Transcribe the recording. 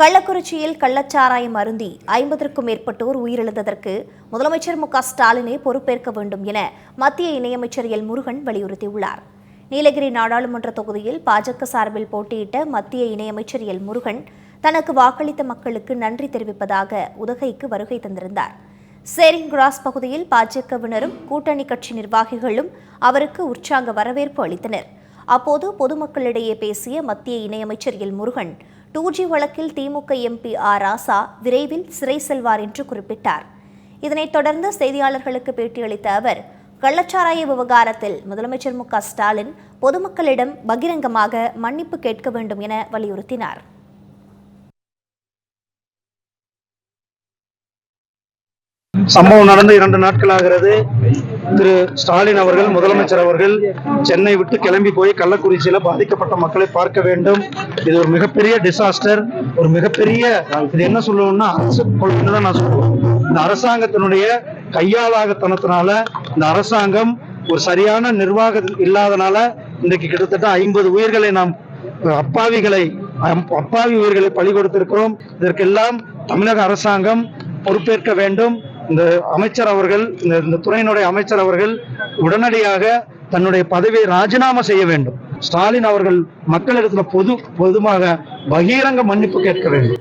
கள்ளக்குறிச்சியில் கள்ளச்சாராயம் அருந்தி ஐம்பதற்கும் மேற்பட்டோர் உயிரிழந்ததற்கு முதலமைச்சர் மு க ஸ்டாலினே பொறுப்பேற்க வேண்டும் என மத்திய இணையமைச்சர் எல் முருகன் வலியுறுத்தியுள்ளார். நீலகிரி நாடாளுமன்ற தொகுதியில் பாஜக சார்பில் போட்டியிட்ட மத்திய இணையமைச்சர் எல் முருகன் தனக்கு வாக்களித்த மக்களுக்கு நன்றி தெரிவிப்பதாக உதகைக்கு வருகை தந்திருந்தார். சேரிங் கிராஸ் பகுதியில் பாஜகவினரும் கூட்டணி கட்சி நிர்வாகிகளும் அவருக்கு உற்சாக வரவேற்பு அளித்தனர். அப்போது பொதுமக்களிடையே பேசிய மத்திய இணையமைச்சர் எல் முருகன் டூ ஜி வழக்கில் திமுக எம்பி ஆர் ராசா விரைவில் சிறை செல்வார் என்று குறிப்பிட்டார். இதனைத் தொடர்ந்து செய்தியாளர்களுக்கு பேட்டியளித்த அவர் கள்ளச்சாராய விவகாரத்தில் முதலமைச்சர் மு. க. ஸ்டாலின் பொதுமக்களிடம் பகிரங்கமாக மன்னிப்பு கேட்க வேண்டும் என வலியுறுத்தினார். சம்பவம் நடந்து இரண்டு நாட்கள் ஆகிறது திரு ஸ்டாலின் அவர்கள் முதலமைச்சர் அவர்கள் சென்னை விட்டு கிளம்பி போய் கள்ளக்குறிச்சியில பாதிக்கப்பட்ட மக்களை பார்க்க வேண்டும். இது ஒரு மிகப்பெரிய டிசாஸ்டர் ஒரு மிகப்பெரிய இது என்ன சொல்லணும்னா அரசு கொள்கைன்னு தான் நான் சொல்லுவேன். இந்த அரசாங்கத்தினுடைய கையாளாகத்தனத்தினால இந்த அரசாங்கம் ஒரு சரியான நிர்வாகம் இல்லாதனால இன்றைக்கு கிட்டத்தட்ட ஐம்பது உயிர்களை நாம் அப்பாவிகளை அப்பாவி உயிர்களை பழி கொடுத்திருக்கிறோம். இதற்கெல்லாம் தமிழக அரசாங்கம் பொறுப்பேற்க வேண்டும். இந்த அமைச்சர் அவர்கள் இந்த இந்த துறையினுடைய அமைச்சர் அவர்கள் உடனடியாக தன்னுடைய பதவியை ராஜினாமா செய்ய வேண்டும். ஸ்டாலின் அவர்கள் மக்களிடத்துல பொது பொதுவாக பகிரங்க மன்னிப்பு கேட்க வேண்டும்.